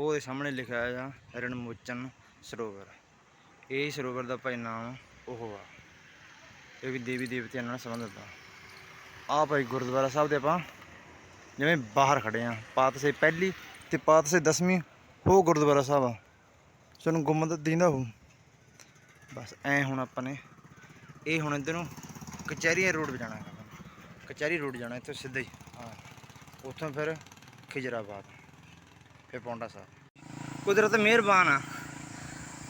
ਉਹ ਦੇ ਸਾਹਮਣੇ ਲਿਖਿਆ ਆ, ਰਣਮੋਚਨ ਸਰੋਵਰ। ਇਹ ਸਰੋਵਰ ਦਾ ਭਾਈ ਨਾਮ ਉਹ ਆ। ਇਹ ਵੀ ਦੇਵੀ ਦੇਵਤਿਆਂ ਨਾਲ ਸੰਬੰਧਿਤ ਆ। ਆ ਭਾਈ ਗੁਰਦੁਆਰਾ ਸਾਹਿਬ ਦੇ ਆਪਾਂ ਜਿਵੇਂ ਬਾਹਰ ਖੜੇ ਆ ਪਾਤਸੇ ਪਹਿਲੀ ਤੇ ਪਾਤਸੇ ਦਸਵੀਂ, ਉਹ ਗੁਰਦੁਆਰਾ ਸਾਹਿਬ ਆ। ਸਾਨੂੰ ਗੁੰਮਤ ਦਿੰਦਾ ਹੋ ਬਸ ਐ ਹੁਣ ਆਪਾਂ ਨੇ, ਇਹ ਹੁਣ ਇੱਧਰ ਨੂੰ ਕਚਹਿਰੀਆਂ ਰੋਡ ਜਾਣਾ ਹੈ ਕਚਹਿਰੀ ਰੋਡ ਜਾਣਾ, ਇੱਥੋਂ ਸਿੱਧਾ ਹੀ। ਹਾਂ, ਉੱਥੋਂ ਫਿਰ ਖਿਜਰਾਬਾਦ। ਫਿਰ ਪੌਂਡਾ ਸਾਹਿਬ ਕੁਦਰਤ ਮਿਹਰਬਾਨ ਆ।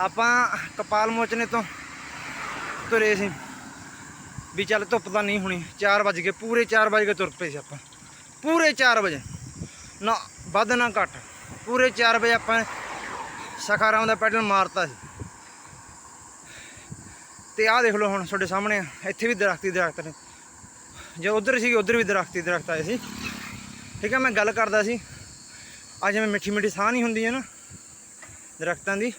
ਆਪਾਂ ਕਪਾਲ ਮੋਚਨੇ ਤੋਂ ਤੁਰੇ ਸੀ ਵੀ ਚੱਲ ਧੁੱਪ ਤਾਂ ਨਹੀਂ ਹੋਣੀ 4 ਵਜ ਕੇ ਪੂਰੇ 4 ਵਜ ਕੇ ਤੁਰ ਪਏ ਸੀ ਆਪਾਂ। ਪੂਰੇ 4 ਵਜੇ। ਨਾ ਵੱਧ ਨਾ ਘੱਟ। ਪੂਰੇ 4 ਵਜੇ ਆਪਾਂ ਸਖਾਰਾਮ ਦਾ ਪੈਡਲ ਮਾਰਤਾ ਸੀ। ਤੇ ਆਹ ਦੇਖ ਲਓ ਹੁਣ ਤੁਹਾਡੇ ਸਾਹਮਣੇ ਆ, ਇੱਥੇ ਵੀ ਦਰਖਤ ਹੀ ਦਰਖਤ ਨੇ। ਜੇ ਉਧਰ ਸੀ ਉਧਰ ਵੀ ਦਰਖਤ ਹੀ ਦਰਖਤ ਆਏ ਸੀ। ਠੀਕ ਹੈ ਮੈਂ ਗੱਲ ਕਰਦਾ ਸੀ। ਅੱਜ ਜਿਵੇਂ ਮਿੱਠੀ ਮਿੱਠੀ ਸਾਹ ਨਹੀਂ ਹੁੰਦੀ ਹੈ ਨਾ ਦਰਖਤਾਂ ਦੀ,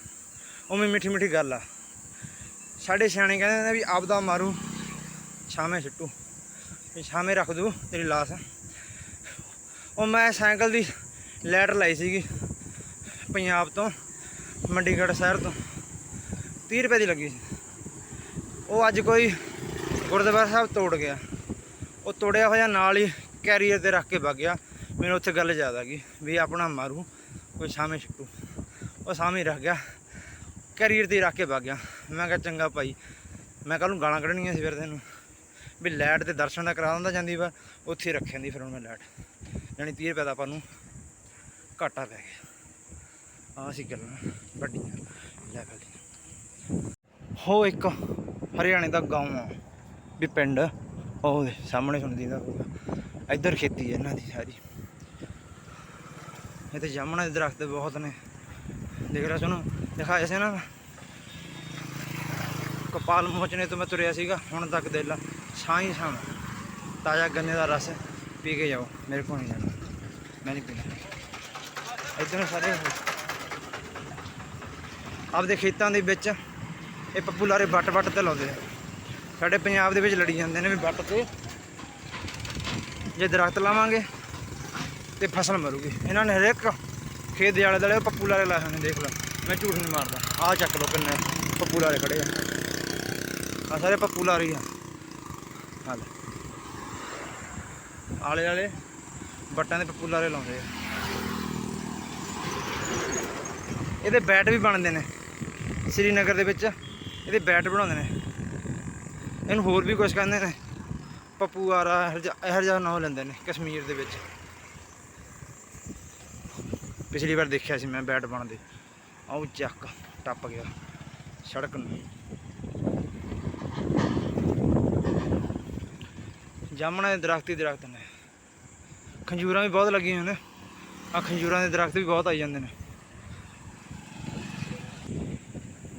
ਉਵੇਂ ਮਿੱਠੀ ਮਿੱਠੀ ਗੱਲ ਆ। ਸਾਡੇ ਸਿਆਣੇ ਕਹਿੰਦੇ ਨੇ ਵੀ ਆਪਦਾ ਮਾਰੂ, ਛਾਵੇਂ ਸਿੱਟੂ, ਵੀ ਛਾਵੇਂ ਰੱਖ ਦੂ ਤੇਰੀ ਲਾਸ਼। ਉਹ ਮੈਂ ਸਾਈਕਲ ਦੀ ਲੈਟਰ ਲਾਈ ਸੀਗੀ ਪੰਜਾਬ ਤੋਂ ਮੰਡੀਗੜ੍ਹ ਸ਼ਹਿਰ ਤੋਂ 30 ਰੁਪਏ ਦੀ ਲੱਗੀ ਸੀ। ਉਹ ਅੱਜ ਕੋਈ ਗੁਰਦੁਆਰਾ ਸਾਹਿਬ ਤੋੜ ਗਿਆ। ਉਹ ਤੋੜਿਆ ਹੋਇਆ ਨਾਲ ਹੀ ਕੈਰੀਅਰ ਤੇ ਰੱਖ ਕੇ ਵਗ ਗਿਆ। ਮੈਨੂੰ ਉੱਥੇ ਗੱਲ ਯਾਦ ਆ ਗਈ ਵੀ ਆਪਣਾ ਮਾਰੂ ਕੋਈ ਸਾਹਮਣੇ ਛੱਟੂ ਉਹ ਸਾਹਮਣੇ ਰੱਖ ਗਿਆ ਕੈਰੀਅਰ ਤੇ ਰੱਖ ਕੇ ਵਗ ਗਿਆ। ਮੈਂ ਕਿਹਾ, ਚੰਗਾ ਭਾਈ, ਮੈਂ ਕੱਲ ਨੂੰ ਗਾਲਾਂ ਕੱਢਣੀਆਂ ਸੀ ਫਿਰ ਤੈਨੂੰ। ਵੀ ਲੈਟ ਤੇ ਦਰਸ਼ਨ ਦਾ ਕਰਾ ਦਿੰਦਾ ਜਾਂਦੀ ਵਾ ਉੱਥੇ ਹੀ ਰੱਖਿਆ ਦੀ ਫਿਰ ਹੁਣ ਮੈਂ ਲਾਈਟ ਯਾਨੀ 30 ਰੁਪਏ ਦਾ ਆਪਾਂ ਨੂੰ ਘਾਟਾ ਪੈ ਗਿਆ। ਆਹ ਸੀ ਗੱਲਾਂ, ਵੱਡੀਆਂ ਲੈਵਲ ਦੀਆਂ ਹੋ ਇੱਕ ਹਰਿਆਣੇ ਦਾ ਗਾਉਂ ਆ, ਵੀ ਪਿੰਡ, ਉਹ ਸਾਹਮਣੇ ਸੁਣਦੀ ਦਾ ਹੋਊਗਾ। ਇੱਧਰ ਖੇਤੀ ਹੈ ਇਹਨਾਂ ਦੀ ਸਾਰੀ। ਇੱਥੇ ਜਾਮਣਾ ਦੇ ਦਰਖਤ ਬਹੁਤ ਨੇ। ਦੇਖ ਰਿਹਾ ਤੁਹਾਨੂੰ ਦਿਖਾਇਆ ਸੀ ਨਾ ਕਪਾਲ ਮੋਚਨੇ ਤੋਂ ਮੈਂ ਤੁਰਿਆ ਸੀਗਾ, ਹੁਣ ਤੱਕ ਦੇ ਲਾ, ਛਾਂ ਹੀ ਛਾਂ। ਤਾਜ਼ਾ ਗੰਨੇ ਦਾ ਰਸ ਪੀ ਕੇ ਜਾਓ, ਮੇਰੇ ਕੋਲ ਨਹੀਂ ਜਾਣਾ। ਮੈਂ ਨਹੀਂ ਪੀਣਾ। ਇੱਧਰ ਸਾਰੇ ਆਪਦੇ ਖੇਤਾਂ ਦੇ ਵਿੱਚ ਇਹ ਪੱਪੂ ਲਾਰੇ ਵੱਟ ਵੱਟ ਤੇ ਲਾਉਂਦੇ ਆ। ਸਾਡੇ ਪੰਜਾਬ ਦੇ ਵਿੱਚ ਲੜੀ ਜਾਂਦੇ ਨੇ ਵੀ ਵੱਟ ਤੇ। ਜੇ ਦਰਖਤ ਲਾਵਾਂਗੇ ਤੇ ਫਸਲ ਮਰੂਗੀ। ਇਹਨਾਂ ਨੇ ਹਰੇਕ ਖੇਤ ਦੇ ਆਲੇ ਦੁਆਲੇ ਪੱਪੂ ਲਾਰੇ ਲਾਏ ਹੋਏ ਨੇ, ਦੇਖ ਲਓ। ਮੈਂ ਝੂਠ ਨਹੀਂ ਮਾਰਦਾ। ਆਹ ਚੱਕ ਲਓ ਕਿੰਨੇ ਪੱਪੂ ਲਾਰੇ ਖੜੇ ਆ। ਆ ਸਾਰੇ ਪੱਪੂ ਲਾਰੇ ਆ। ਆ ਆਲੇ ਆਲੇ ਬੱਟਾਂ ਦੇ ਪੱਪੂ ਲਾਰੇ ਲਾਉਂਦੇ ਆ। ਇਹਦੇ ਬੈਟ ਵੀ ਬਣਦੇ ਨੇ। ਸ੍ਰੀਨਗਰ ਦੇ ਵਿੱਚ ਇਹਦੇ ਬੈਟ ਬਣਾਉਂਦੇ ਨੇ। ਇਹਨੂੰ ਹੋਰ ਵੀ ਕੁਝ ਕਹਿੰਦੇ ਨੇ। ਪੱਪੂ ਆਰਾ ਇਹੋ ਜਿਹਾ ਨਾਂ ਲੈਂਦੇ ਨੇ ਕਸ਼ਮੀਰ ਦੇ ਵਿੱਚ। ਪਿਛਲੀ ਵਾਰ ਦੇਖਿਆ ਸੀ ਮੈਂ ਬੈਟ ਬਣਦੇ ਆਉ ਚੱਕ, ਟੱਪ ਗਿਆ। ਸੜਕ ਨੂੰ। ਜਾਮਣਾ ਦੇ ਦਰਖਤ ਹੀ ਦਰਖਤ ਨੇ। ਖੰਜੂਰਾਂ ਵੀ ਬਹੁਤ ਲੱਗੀਆਂ ਹੋਈਆਂ ਨੇ। ਆ ਖੰਜੂਰਾਂ ਦੇ ਦਰਖਤ ਵੀ ਬਹੁਤ ਆਈ ਜਾਂਦੇ ਨੇ।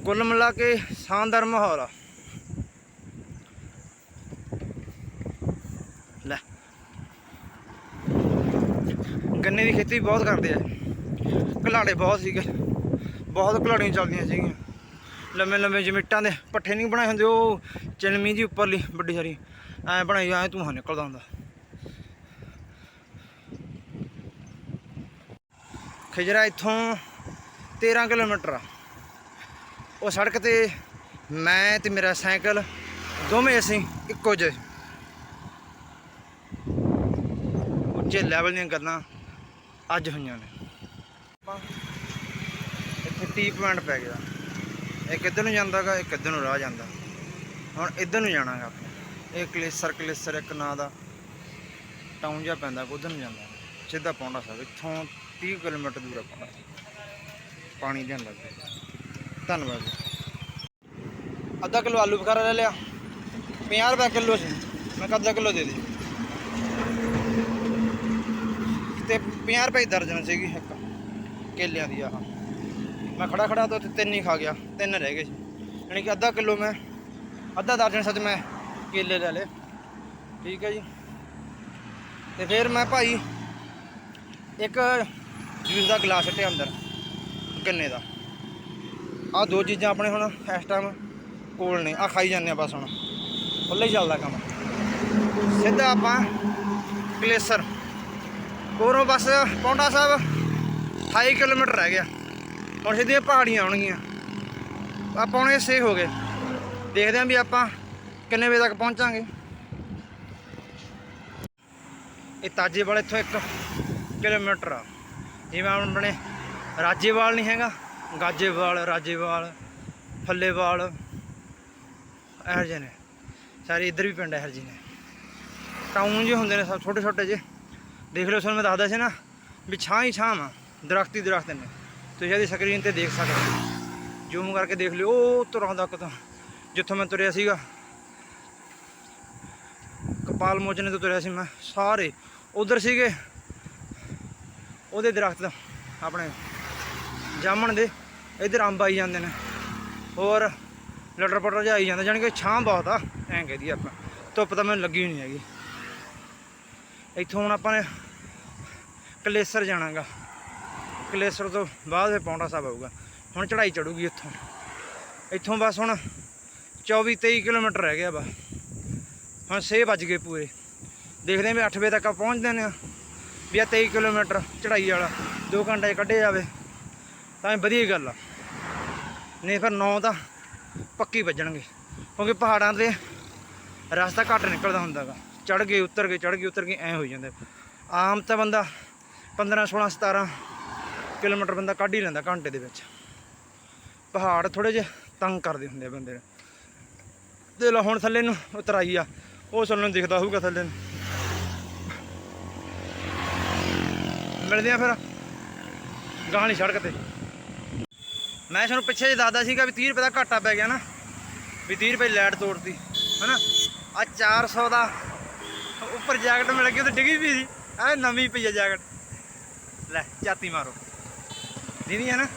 ਕੁੱਲ ਮਿਲਾ ਕੇ ਸ਼ਾਨਦਾਰ ਮਾਹੌਲ ਆ। ਲੈ। ਗੰਨੇ ਦੀ ਖੇਤੀ ਬਹੁਤ ਕਰਦੇ ਆ। ਘਲਾੜੇ ਬਹੁਤ ਸੀਗੇ। ਬਹੁਤ ਘਲਾੜੀਆਂ ਚੱਲਦੀਆਂ ਸੀਗੀਆਂ। ਲੰਮੇ ਲੰਮੇ ਜਮਿੱਟਾਂ ਦੇ ਪੱਠੇ ਨਹੀਂ ਬਣਾਏ ਹੁੰਦੇ, ਉਹ ਚਿਲਮੀ ਦੀ ਉੱਪਰਲੀ ਵੱਡੀ ਸਾਰੀ ਐ ਬਣਾਈ, ਐ ਧੂੰਆਂ ਨਿਕਲਦਾ ਹੁੰਦਾ। ਖਿਜਰਾ ਇੱਥੋਂ 13 ਕਿਲੋਮੀਟਰ ਆ। ਉਹ ਸੜਕ ਤੇ ਮੈਂ ਤੇ ਮੇਰਾ ਸਾਈਕਲ ਦੋਵੇਂ ਅਸੀਂ ਇੱਕੋ ਜਿਹੇ। ਉੱਚੇ ਲੈਵਲ ਦੀਆਂ ਗੱਲਾਂ ਅੱਜ ਹੋਈਆਂ ਨੇ। ਇੱਥੇ ਟੀ ਪੁਆਇੰਟ ਪੈ ਗਿਆ। ਇਹ ਕਿੱਧਰ ਨੂੰ ਜਾਂਦਾਗਾ ਇਹ ਕਿੱਧਰ ਨੂੰ ਰਾਹ ਜਾਂਦਾ। ਹੁਣ ਇੱਧਰ ਨੂੰ ਜਾਣਾਗਾ ਆਪਾਂ। ਇਹ ਕਲੇਸਰ ਕਲੇਸਰ ਇੱਕ ਨਾਂ ਦਾ ਟਾਊਨ ਜਿਹਾ ਪੈਂਦਾ, ਉਧਰ ਨੂੰ ਜਾਂਦਾ। ਸਿੱਧਾ ਪੌਂਡਾ ਸਾਹਿਬ, ਇੱਥੋਂ 30 ਕਿਲੋਮੀਟਰ ਦੂਰ ਆ ਪਾਣੀ ਦੇਣ ਲੱਗ ਪਿਆ ਧੰਨਵਾਦ ਜੀ। ਅੱਧਾ ਕਿਲੋ ਆਲੂ ਬੁਖਾਰਾ ਲੈ ਲਿਆ। 50 ਰੁਪਏ ਕਿਲੋ ਸੀ। ਮੈਂ ਕਿਹਾ ਅੱਧਾ ਕਿਲੋ ਦੇ ਦੇ। ਤੇ 50 ਰੁਪਏ ਦਰਜਨ ਸੀਗੀ ਇੱਕ। ਕੇਲਿਆਂ ਦੀ ਆਹ। ਮੈਂ ਖੜਾ ਖੜਾ ਤਾਂ ਉੱਥੇ ਤਿੰਨ ਹੀ ਖਾ ਗਿਆ, ਤਿੰਨ ਰਹਿ ਗਏ ਸੀ। ਯਾਨੀ ਕਿ ਅੱਧਾ ਕਿਲੋ ਮੈਂ, ਅੱਧਾ ਦਰਜਨ ਸੱਚ ਮੈਂ ਕੇਲੇ ਲੈ ਲਏ। ਠੀਕ ਹੈ ਜੀ। ਤੇ ਫਿਰ ਮੈਂ ਭਾਈ ਇੱਕ ਜੂਸ ਦਾ ਗਲਾਸ ਛੱਟਿਆ ਅੰਦਰ, ਗੰਨੇ ਦਾ। ਆ ਦੋ ਚੀਜ਼ਾਂ ਆਪਣੇ ਹੁਣ ਇਸ ਟਾਈਮ ਕੋਲ ਨੇ ਆ ਖਾਈ ਜਾਂਦੇ ਆ ਬਸ ਹੁਣ। ਖੁੱਲ੍ਹਾ ਚੱਲਦਾ ਕੰਮ। ਸਿੱਧਾ ਆਪਾਂ ਕਲੇਸਰ ਕੋਰੋਂ ਬਸ ਪੌਂਡਾ ਸਾਹਿਬ 28 ਕਿਲੋਮੀਟਰ ਰਹਿ ਗਿਆ। ਹੁਣ ਸਿੱਧੀਆਂ ਪਹਾੜੀਆਂ ਆਉਣਗੀਆਂ। ਆਪਾਂ ਹੁਣ ਇਹ ਸੇ ਹੋ ਗਏ। ਦੇਖਦੇ ਆਂ ਵੀ ਆਪਾਂ ਕਿੰਨੇ ਵਜੇ ਤੱਕ ਪਹੁੰਚਾਂਗੇ। ਇਹ ਤਾਜੇਵਾਲ ਇੱਥੋਂ 1 ਕਿਲੋਮੀਟਰ ਆ। ਜਿਵੇਂ ਹੁਣ ਆਪਣੇ ਰਾਜੇਵਾਲ ਨਹੀਂ ਹੈਗਾ, ਗਾਜੇਵਾਲ, ਰਾਜੇਵਾਲ, ਫੱਲੇਵਾਲ, ਇਹੋ ਜਿਹੇ ਨੇ। ਸਾਰੇ ਇੱਧਰ ਵੀ ਪਿੰਡ ਇਹੋ ਜਿਹੇ ਨੇ। ਟਾਊਨ ਜਿਹੇ ਹੁੰਦੇ ਨੇ ਸਭ ਛੋਟੇ ਛੋਟੇ ਜਿਹੇ। ਦੇਖ ਲਓ, ਤੁਹਾਨੂੰ ਮੈਂ ਦੱਸਦਾ ਸੀ ਨਾ, ਵੀ ਛਾਂ ਹੀ ਛਾਂ ਆ ਦਰਖਤ ਹੀ ਦਰਖਤ ਨੇ। ਤੁਸੀਂ ਇਹਦੀ ਸਕਰੀਨ ਤੇ ਦੇਖ ਸਕਦੇ ਹੋ। ਜ਼ੂਮ ਕਰਕੇ ਦੇਖ ਲਿਓ, ਉਹ ਤੁਰਾਂ ਤੱਕ ਤਾਂ ਜਿੱਥੋਂ ਮੈਂ ਤੁਰਿਆ ਸੀਗਾ। ਕਪਾਲ ਮੋਚਨੇ ਤੋਂ ਤੁਰਿਆ ਸੀ ਮੈਂ। ਸਾਰੇ ਉਧਰ ਸੀਗੇ। ਉਹਦੇ ਦਰਖਤ ਆਪਣੇ ਜਾਮਣ ਦੇ। ਇੱਧਰ ਅੰਬ ਆਈ ਜਾਂਦੇ ਨੇ। ਹੋਰ ਲਟਰ ਪਟਰ ਜਿਹਾ ਆਈ ਜਾਂਦਾ, ਜਾਣੀ ਕਿ ਛਾਂ ਬਹੁਤ ਆ। ਐਂ ਕਹਦੀ ਆਪਾਂ। ਧੁੱਪ ਤਾਂ ਮੈਨੂੰ ਲੱਗੀ ਨਹੀਂ ਹੈਗੀ। ਇੱਥੋਂ ਹੁਣ ਆਪਾਂ ਨੇ ਕਲੇਸਰ ਜਾਣਾਗਾ। ਕਲੇਸਰ ਤੋਂ ਬਾਅਦ ਫਿਰ ਪੌਂਡਾ ਸਾਹਿਬ ਆਊਗਾ। ਹੁਣ ਚੜਾਈ ਚੜੂਗੀ ਇੱਥੋਂ ਇੱਥੋਂ ਬਸ ਹੁਣ 24 23 ਕਿਲੋਮੀਟਰ ਰਹਿ ਗਿਆ ਵਾ ਹੁਣ 6 ਵੱਜ ਗਏ ਪੂਰੇ। ਦੇਖਦੇ ਹਾਂ ਵੀ 8 ਵਜੇ ਤੱਕ ਆਪਾਂ ਪਹੁੰਚਦੇ ਨੇ ਵੀ ਆ 23 ਕਿਲੋਮੀਟਰ ਚੜਾਈ ਵਾਲਾ 2 ਘੰਟੇ 'ਚ ਕੱਢੇ ਜਾਵੇ। ਤਾਂ ਇਹ ਵਧੀਆ ਗੱਲ ਆ। ਨਹੀਂ ਫਿਰ 9 ਤਾਂ ਪੱਕੀ ਵੱਜਣਗੇ। ਕਿਉਂਕਿ ਪਹਾੜਾਂ ਤੇ ਰਸਤਾ ਘੱਟ ਨਿਕਲਦਾ ਹੁੰਦਾਗਾ ਚੜ ਗਏ, ਉਤਰ ਗਏ ਚੜ ਗਏ, ਉਤਰ ਗਏ, ਐ ਹੋ ਜਾਂਦੇ। ਆਮ ਤਾਂ ਬੰਦਾ 15 16 17 ਕਿਲੋਮੀਟਰ ਬੰਦਾ ਕੱਢ ਹੀ ਲੈਂਦਾ ਘੰਟੇ ਦੇ ਵਿੱਚ। ਪਹਾੜ ਥੋੜੇ ਜਿਹੇ ਤੰਗ ਕਰਦੇ ਹੁੰਦੇ ਆ ਬੰਦੇ ਨੂੰ। ਤੇ ਲੋ ਹੁਣ ਥੱਲੇ ਨੂੰ ਉਤਰਾਈ ਆ, ਉਹ ਸਾਨੂੰ ਦਿਖਦਾ ਹੋਊਗਾ ਥੱਲੇ ਨੂੰ। ਮਿਲਦੇ ਆ ਫਿਰ ਗਾਣੀ ਸੜਕ ਤੇ। ਮੈਂ ਤੁਹਾਨੂੰ ਪਿੱਛੇ ਜੇ ਦੱਸਦਾ ਸੀਗਾ ਵੀ 30 ਰੁਪਏ ਦਾ ਘਾਟਾ ਪੈ ਗਿਆ ਨਾ, ਵੀ 30 ਰੁਪਏ ਲਾਈਟ ਤੋੜਤੀ, ਹਨਾ? ਆ 400 ਦਾ ਉੱਪਰ ਜੈਕਟ ਮਿਲ ਗਈ, ਉਹ ਤੇ ਡਿੱਗੀ ਵੀ ਸੀ। ਐ ਨਵੀਂ ਪਈ ਆ ਜੈਕਟ। ਲੈ ਚਾਤੀ ਮਾਰੋ। ਦੀਦੀ ਹੈ ਨਾ।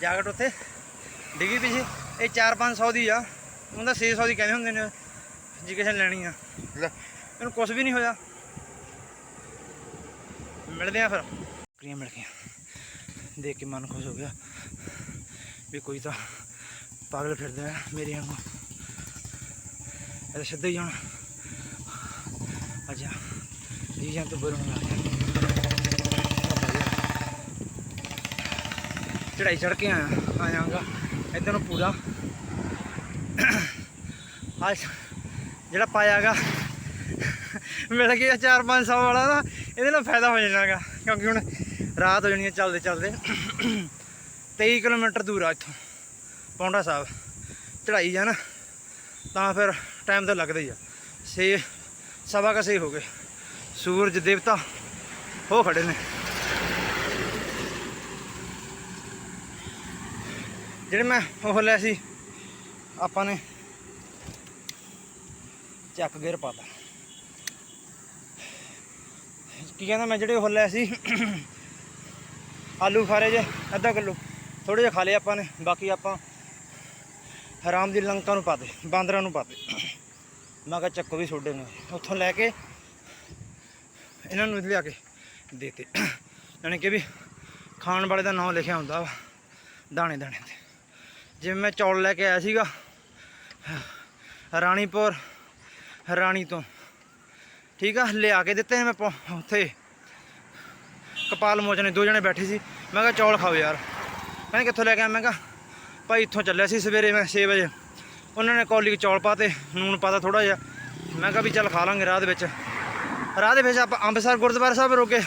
ਜੈਕਟ ਉੱਥੇ ਡਿੱਗੀ ਪਈ ਸੀ। ਇਹ 4-500 ਦੀ ਆ। ਉਹਦਾ 600 ਦੀ ਕਹਿੰਦੇ ਹੁੰਦੇ ਨੇ ਜੀ ਕਿਸੇ ਨੇ ਲੈਣੀ ਆ। ਲੈ। ਇਹਨੂੰ ਕੁਝ ਵੀ ਨਹੀਂ ਹੋਇਆ। ਮਿਲਦੇ ਆ ਫਿਰ। ਕੁੜੀਆਂ ਮਿਲ ਗਈਆਂ। ਦੇਖ ਕੇ ਮਨ ਖੁਸ਼ ਹੋ ਗਿਆ। ਵੀ ਕੋਈ ਤਾਂ ਪਾਗਲ ਫਿਰਦਾ ਹੈ ਮੇਰੇ ਵਾਂਗੂ। ਇਹ ਸਿੱਧਾ ਹੀ ਹੁਣ। ਅੱਛਾ ਜੀ ਜਾਂ ਤੋਂ ਬਰੋਂ ਆ ਗਿਆ। ਚੜਾਈ ਚੜ ਕੇ ਆਇਆ ਆਇਆਗਾ ਇਧਰ ਨੂੰ ਪੂਰਾ। ਅੱਜ ਜਿਹੜਾ ਪਾਇਆਗਾ ਮਿਲ ਗਿਆ 4-500 ਵਾਲਾ ਨਾ, ਇਹਦੇ ਨਾਲ ਫਾਇਦਾ ਹੋ ਜਾਣਾਗਾ, ਕਿਉਂਕਿ ਹੁਣ ਰਾਤ ਹੋ ਜਾਣੀ ਹੈ ਚੱਲਦੇ ਚੱਲਦੇ। 23 ਕਿਲੋਮੀਟਰ ਦੂਰ ਆ ਇੱਥੋਂ, ਪੌਂਡਾ ਸਾਹਿਬ। ਚੜਾਈ ਆ ਨਾ, ਤਾਂ ਫਿਰ ਟਾਈਮ ਤਾਂ ਲੱਗਦਾ ਹੀ ਆ। ਛੇ, ਸਵਾ ਕਾ ਛੇ ਹੋ ਗਏ। ਸੂਰਜ ਦੇਵਤਾ ਹੋ ਖੜੇ ਨੇ। ਜਿਹੜੇ ਮੈਂ ਉਹ ਲਿਆ ਸੀ, ਆਪਾਂ ਨੇ ਚੱਕ ਗੇਰ ਪਾਤਾ ਕੀ ਕਹਿੰਦਾ ਮੈਂ ਜਿਹੜੇ ਉਹ ਲੈ ਸੀ, ਆਲੂ ਖਾਰੇ ਜੇ, ਅੱਧਾ ਕਿਲੋ ਥੋੜੇ ਜਿਹਾ ਖਾ ਲਏ ਆਪਾਂ ਨੇ, ਬਾਕੀ ਆਪਾਂ ਹਰਾਮ ਦੀ ਲੰਕਾ ਨੂੰ ਪਾ ਬਾਂਦਰਾਂ ਨੂੰ ਪਾ ਮੈਂ ਕਿਹਾ ਚੱਕੋ ਵੀ ਛੋਡੇ ਨੇ, ਉੱਥੋਂ ਲੈ ਕੇ ਇਹਨਾਂ ਨੂੰ ਲਿਆ ਕੇ ਦੇਤੇ। ਯਾਨੀ ਕਿ ਵੀ ਖਾਣ ਵਾਲੇ ਦਾ ਨਾਮ ਲਿਖਿਆ ਹੁੰਦਾ ਵਾ ਦਾਣੇ ਦਾਣੇ ਤੇ। ਜਿਵੇਂ ਮੈਂ ਚੌਲ ਲੈ ਕੇ ਆਇਆ ਸੀਗਾ, ਰਾਣੀਪੁਰ, ਰਾਣੀ ਤੋਂ। ਠੀਕ ਆ, ਲਿਆ ਕੇ ਦਿੱਤੇ ਮੈਂ ਪੌ- ਉੱਥੇ। ਕਪਾਲ ਮੋਚ ਨੇ ਦੋ ਜਣੇ ਬੈਠੇ ਸੀ। ਮੈਂ ਕਿਹਾ, ਚੌਲ ਖਾਓ ਯਾਰ। ਕਹਿੰਦੇ ਕਿੱਥੋਂ ਲੈ ਕੇ ਆਇਆ? ਮੈਂ ਕਿਹਾ, ਭਾਈ ਇੱਥੋਂ ਚੱਲਿਆ ਸੀ ਸਵੇਰੇ ਮੈਂ 6 ਵਜੇ। ਉਹਨਾਂ ਨੇ ਕੌਲੀ 'ਚ ਚੌਲ ਪਾਤੇ, ਨੂਨ ਪਾਤਾ ਥੋੜਾ ਜਿਹਾ। ਮੈਂ ਕਿਹਾ ਵੀ ਚੱਲ ਖਾ ਲਾਂਗੇ ਰਾਹ ਦੇ ਵਿੱਚ। ਰਾਹ ਦੇ ਵਿੱਚ ਆਪਾਂ ਅੰਮ੍ਰਿਤਸਰ ਗੁਰਦੁਆਰਾ ਸਾਹਿਬ ਰੁਕੇ।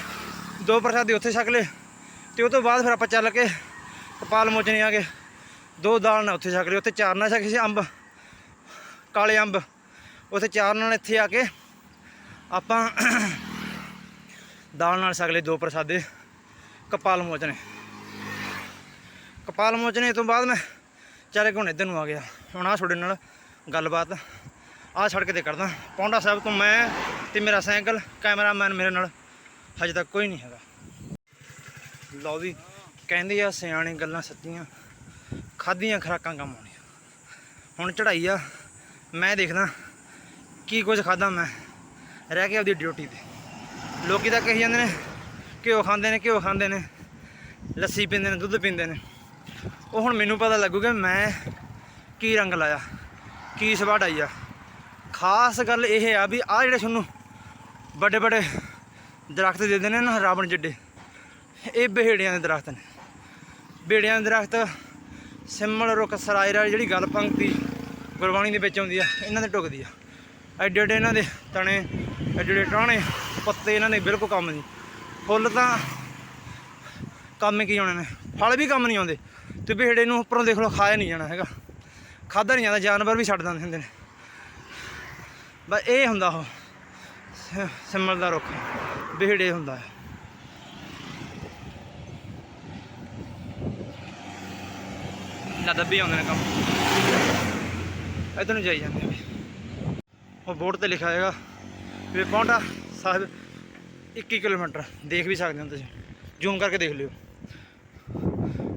ਦੋ ਪ੍ਰਸ਼ਾਦੇ ਉੱਥੇ ਛਕ ਲਏ। ਤੇ ਉਹ ਤੋਂ ਬਾਅਦ ਫਿਰ ਆਪਾਂ ਚੱਲ ਕੇ ਕਪਾਲ ਮੋਚਨੇ ਆ ਗਏ। ਦੋ ਦਾਲ ਨਾਲ ਉੱਥੇ ਛਕ ਲਏ, ਉੱਥੇ ਚਾਰ ਨਾਲ ਛਕੇ ਸੀ ਅੰਬ, ਕਾਲੇ ਅੰਬ। ਉੱਥੇ ਚਾਰ ਨਾਲ ਇੱਥੇ ਆ ਕੇ ਆਪਾਂ ਦਾਲ ਨਾਲ ਛਕ ਲਏ ਦੋ ਪ੍ਰਸਾਦੇ, ਕਪਾਲ ਮੋਚਨੇ। ਕਪਾਲ ਮੋਚਨੇ ਤੋਂ ਬਾਅਦ ਮੈਂ ਚੱਲ ਕੇ ਹੁਣ ਇੱਧਰ ਨੂੰ ਆ ਗਿਆ। ਹੁਣ ਆ ਤੁਹਾਡੇ ਨਾਲ ਗੱਲਬਾਤ ਆ ਸੜਕ ਤੇ ਕਰਦਾ ਪੌਂਡਾ ਸਾਹਿਬ ਤੋਂ ਮੈਂ ਤੇ ਮੇਰਾ ਸਾਈਕਲ, ਕੈਮਰਾਮੈਨ ਮੇਰੇ ਨਾਲ ਹਜੇ ਤੱਕ ਕੋਈ ਨਹੀਂ ਹੈਗਾ। ਲਓ ਵੀ, ਕਹਿੰਦੇ ਆ ਸਿਆਣੇ ਗੱਲਾਂ ਸੱਚੀਆਂ। ਖਾਧੀਆਂ ਖਰਾਕਾਂ ਕੰਮ ਆਉਣੀਆਂ। ਹੁਣ ਚੜਾਈ ਆ, ਮੈਂ ਦੇਖਦਾ ਕੀ ਕੁਝ ਖਾਦਾ ਮੈਂ, ਰਹਿ ਕੇ ਆਪਦੀ ਡਿਊਟੀ ਤੇ। ਲੋਕੀ ਤਾਂ ਕਹੀ ਜਾਂਦੇ ਨੇ, ਘਿਓ ਖਾਂਦੇ ਨੇ, ਘਿਓ ਖਾਂਦੇ ਨੇ, ਲੱਸੀ ਪੀਂਦੇ ਨੇ, ਦੁੱਧ ਪੀਂਦੇ ਨੇ। ਉਹ ਹੁਣ ਮੈਨੂੰ ਪਤਾ ਲੱਗੂਗਾ ਮੈਂ ਕੀ ਰੰਗ ਲਾਇਆ, ਕੀ ਸਵਾਦ ਆਈ ਆ। ਖਾਸ ਗੱਲ ਇਹ ਆ ਵੀ ਆ ਜਿਹੜੇ ਤੁਹਾਨੂੰ ਵੱਡੇ ਵੱਡੇ ਦਰਖਤ ਦੇ ਦਿੰਦੇ ਨੇ ਨਾ ਰਾਵਣ ਜੱਡੇ, ਇਹ ਬਿਹੜਿਆਂ ਦੇ ਦਰਖਤ ਨੇ। ਬਿਹੜਿਆਂ ਦੇ ਦਰਖਤ ਸਿਮਲ ਰੁੱਖ ਸਰਾਇਰ ਵਾਲੀ ਜਿਹੜੀ ਗੱਲ ਪੰਕਤੀ ਗੁਰਬਾਣੀ ਦੇ ਵਿੱਚ ਆਉਂਦੀ ਆ, ਇਹਨਾਂ ਦੇ ਟੁਕਦੀ ਆ। ਐਡੇ ਐਡੇ ਇਹਨਾਂ ਦੇ ਤਣੇ, ਐਡੇ ਐਡੇ ਟਾਹਣੇ, ਪੱਤੇ ਇਹਨਾਂ ਦੇ ਬਿਲਕੁਲ ਕੰਮ ਨਹੀਂ। ਫੁੱਲ ਤਾਂ ਕੰਮ ਕੀ ਆਉਣੇ ਨੇ? ਫਲ ਵੀ ਕੰਮ ਨਹੀਂ ਆਉਂਦੇ। ਤੇ ਬਿਹੜੇ ਨੂੰ ਉੱਪਰੋਂ ਦੇਖ ਲਓ, ਖਾਇਆ ਨਹੀਂ ਜਾਣਾ ਹੈਗਾ। ਖਾਦਾ ਨਹੀਂ ਜਾਂਦਾ, ਜਾਨਵਰ ਵੀ ਛੱਡ ਦਿੰਦੇ ਹੁੰਦੇ ਨੇ। ਬਸ ਇਹ ਹੁੰਦਾ ਉਹ, ਸ- ਸਿਮਲ ਦਾ ਰੁੱਖ ਬਿਹੜੇ ਹੁੰਦਾ ਹੈ ਨਾ ਦੱਬੀ ਆਉਂਦੇ ਨੇ ਕੰਮ। ਇਧਰ ਨੂੰ ਜਾਈ ਜਾਂਦੇ ਆ। ਉਹ ਬੋਰਡ ਤੇ ਲਿਖਿਆ ਹੋਏਗਾ ਵੀ ਪੌਂਡਾ ਸਾਹਿਬ 21 ਕਿਲੋਮੀਟਰ, ਦੇਖ ਵੀ ਸਕਦੇ ਹੋ ਤੁਸੀਂ। ਜ਼ੂਮ ਕਰਕੇ ਦੇਖ ਲਿਓ।